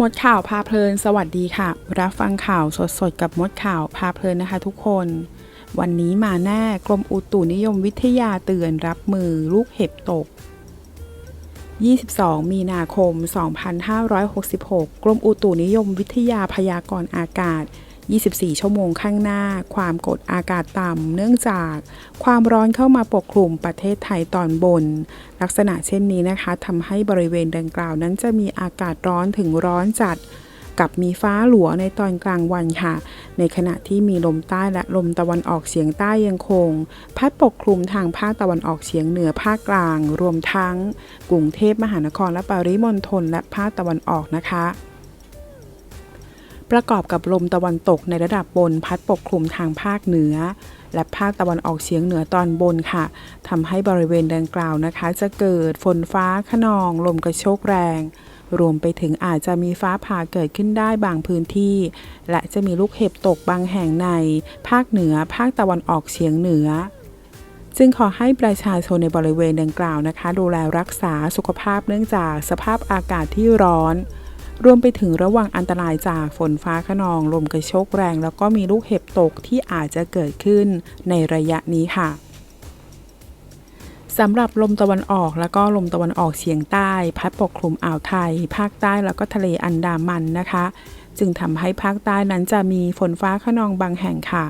มดข่าวพาเพลิน สวัสดีค่ะ รับฟังข่าวสดๆ กับมดข่าวพาเพลินนะคะทุกคน วันนี้มาแน่กรมอุตุนิยมวิทยาเตือนรับมือลูกเห็บตก 22 มีนาคม 2566 กรมอุตุนิยมวิทยาพยากรณ์อากาศ 24 ชั่วโมงข้างหน้า ความกดอากาศต่ำเนื่องจากความร้อนเข้ามาปกคลุมประเทศไทยตอนบน ลักษณะเช่นนี้นะคะทำให้บริเวณดังกล่าวนั้นจะมีอากาศร้อนถึงร้อนจัดกับมีฟ้าหลัวในตอนกลางวันค่ะ ในขณะที่มีลมใต้และลมตะวันออกเฉียงใต้ยังคง พัดปกคลุมทางภาคตะวันออกเฉียงเหนือภาคกลาง รวมทั้ง กรุงเทพมหานครและปริมณฑลและภาคตะวันออกนะคะ ประกอบกับลมตะวันตกในระดับบนพัดปกคลุมทางภาคเหนือ และภาคตะวันออกเฉียงเหนือตอนบนค่ะทำให้บริเวณดังกล่าวนะคะ จะเกิดฝนฟ้าขนอง ลมกระโชกแรง รวมไปถึงอาจจะมีฟ้าผ่าเกิดขึ้นได้บางพื้นที่ และจะมีลูกเห็บตกบางแห่งใน ภาคเหนือ ภาคตะวันออกเฉียงเหนือจึงขอให้ประชาชนในบริเวณดังกล่าวนะคะ ดูแลรักษาสุขภาพเนื่องจากสภาพอากาศที่ร้อน รวมไปถึงระวังอันตรายจากฝนฟ้าขนอง ลมกระโชกแรง แล้วก็มีลูกเห็บตกที่อาจจะเกิดขึ้นในระยะนี้ค่ะสำหรับลมตะวันออกแล้วก็ลมตะวันออกเฉียงใต้ พัดปกคลุมอ่าวไทย ภาคใต้แล้วก็ทะเลอันดามันนะคะ จึงทำให้ภาคใต้นั้นจะมีฝนฟ้าขนองบางแห่งค่ะ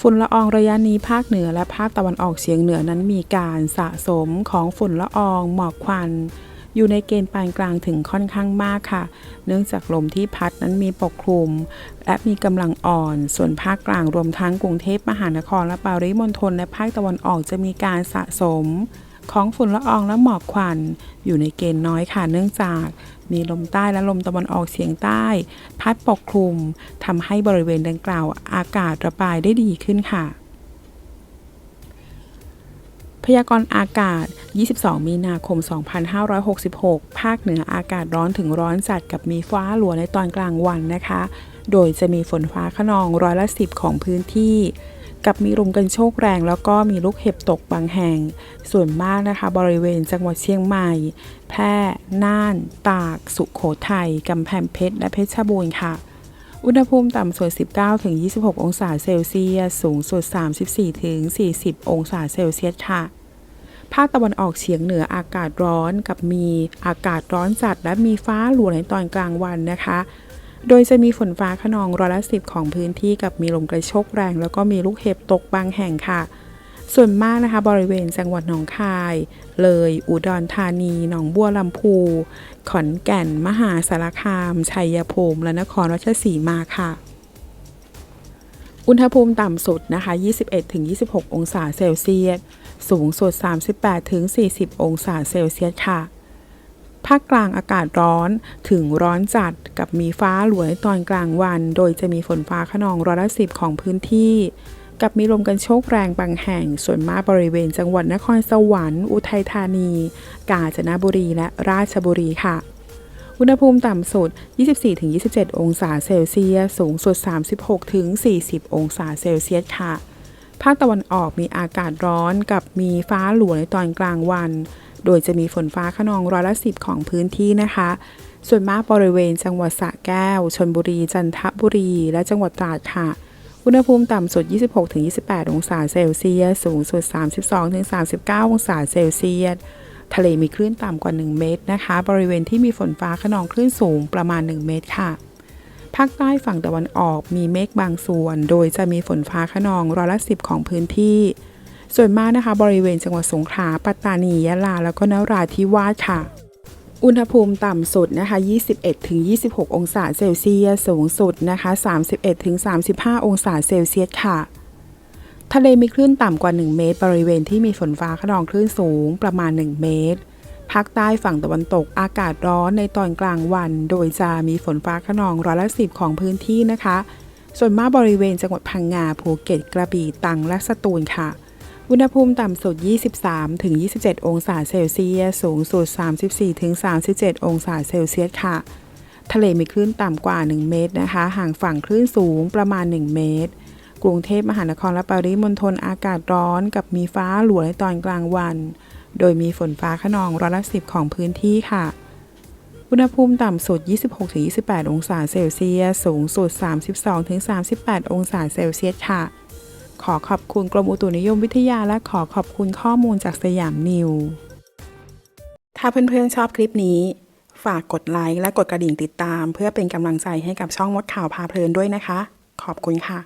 ฝุ่นละอองระยะนี้ภาคเหนือและภาคตะวันออกเฉียงเหนือนั้นมีการสะสมของฝุ่นละอองหมอกควัน อยู่ในเกณฑ์ปานกลางถึงค่อนข้างมากค่ะ เนื่องจากลมที่พัดนั้นมีปกคลุม และมีกำลังอ่อน ส่วนภาคกลางรวมทั้งกรุงเทพมหานครและปริมณฑลและภาคตะวันออกจะมีการสะสม ของฝุ่นละอองและหมอกควัน อยู่ในเกณฑ์น้อยค่ะเนื่องจากมีลมใต้และลมตะวันออกเฉียงใต้ พัดปกคลุมทำให้บริเวณดังกล่าวอากาศระบายได้ดีขึ้นค่ะ ยากรณ์อากาศ 22 มีนาคม 2566 ภาคเหนืออากาศร้อนถึงร้อนจัดกับมีฟ้าหลัวในตอนกลางวันนะคะ โดยจะมีฝนฟ้าขนองร้อยละสิบของพื้นที่ กับมีลมกันโชกแรงแล้วก็มีลูกเห็บตกบางแห่ง ส่วนมากนะคะ บริเวณจังหวัดเชียงใหม่ แพร่ น่าน ตาก สุขโขทัย กำแพงเพชร และเพชรบูรณ์ค่ะอุณหภูมิต่ำสุด 19-26 องศาเซลเซียส สูงสุด 34-40 องศาเซลเซียสค่ะ ภาคตะวันออกเฉียงเหนืออากาศร้อนกับมีอากาศร้อนจัดและมีฟ้าหลัวในตอนกลางวันนะคะ โดยจะมีฝนฟ้าขนองร้อยละสิบของพื้นที่กับมีลมกระโชกแรง แล้วก็มีลูกเห็บตกบางแห่งค่ะ ส่วนมากนะคะ บริเวณจังหวัดหนองคาย เลย อุดรธานี หนองบัวลำพู ขอนแก่น มหาสารคาม ชัยภูมิ และนครราชสีมาค่ะอุณหภูมิต่ำสุดนะคะ 21-26 องศาเซลเซียส สูงสุด 38-40 องศาเซลเซียสค่ะ ภาคกลางอากาศร้อนถึงร้อนจัดกับมีฟ้าหลวในตอนกลางวัน โดยจะมีฝนฟ้าขนองร้อยละสิบของพื้นที่ กับมีลมกันโชกแรงบางแห่ง ส่วนมากบริเวณจังหวัดนครสวรรค์อุทัยธานี กาญจนบุรีและราชบุรีค่ะอุณหภูมิต่ำสุด 24-27 องศาเซลเซียส สูงสุด 36-40 องศาเซลเซียสค่ะ ภาคตะวันออกมีอากาศร้อนกับมีฟ้าหลัวในตอนกลางวัน โดยจะมีฝนฟ้าขนองร้อยละสิบของพื้นที่นะคะ ส่วนมากบริเวณจังหวัดสระแก้ว ชนบุรี จันทบุรี และจังหวัดตราดค่ะ อุณหภูมิต่ำสุด 26-28 องศาเซลเซียส สูงสุด 32-39 องศาเซลเซียส ทะเลมีคลื่นต่ำกว่า 1 เมตรนะคะ บริเวณที่มีฝนฟ้าขนองคลื่นสูงประมาณ 1 เมตรค่ะ ภาคใต้ฝั่งตะวันออกมีเมฆบางส่วน โดยจะมีฝนฟ้าขนองร้อยละสิบของพื้นที่ ส่วนมากนะคะ บริเวณจังหวัดสงขลา ปัตตานี ยะลา แล้วก็นราธิวาสค่ะ อุณหภูมิต่ำสุดนะคะ 21-26 องศาเซลเซียส สูงสุดนะคะ 31-35 องศาเซลเซียสค่ะทะเลมีคลื่นต่ำกว่า 1 เมตร บริเวณที่มีฝนฟ้าขนองคลื่นสูงประมาณ 1 เมตร ภาคใต้ฝั่งตะวันตกอากาศร้อนในตอนกลางวัน โดยจะมีฝนฟ้าขนองร้อยละสิบของพื้นที่นะคะ ส่วนมากบริเวณจังหวัดพังงาภูเก็ตกระบี่ตรังและสตูลค่ะ อุณหภูมิต่ำสุด 23-27 องศาเซลเซียส สูงสุด 34-37 องศาเซลเซียสค่ะ ทะเลมีคลื่นต่ำกว่า 1 เมตรนะคะ ห่างฝั่งคลื่นสูงประมาณ 1 เมตร กรุงเทพมหานครและปริมณฑลอากาศร้อนกับมีฟ้าหลัวในตอนกลางวัน โดยมีฝนฟ้าขนองร้อยละสิบของพื้นที่ค่ะ อุณหภูมิต่ำสุด 26-28 องศาเซลเซียส สูงสุด 32-38 องศาเซลเซียสค่ะ ขอขอบคุณกรมอุตุนิยมวิทยาและขอขอบคุณข้อมูลจากสยามนิว ถ้าเพื่อนๆชอบคลิปนี้ ฝากกดไลค์และกดกระดิ่งติดตาม เพื่อเป็นกำลังใจให้กับช่องมดข่าวพาเพลินด้วยนะคะ ขอบคุณค่ะ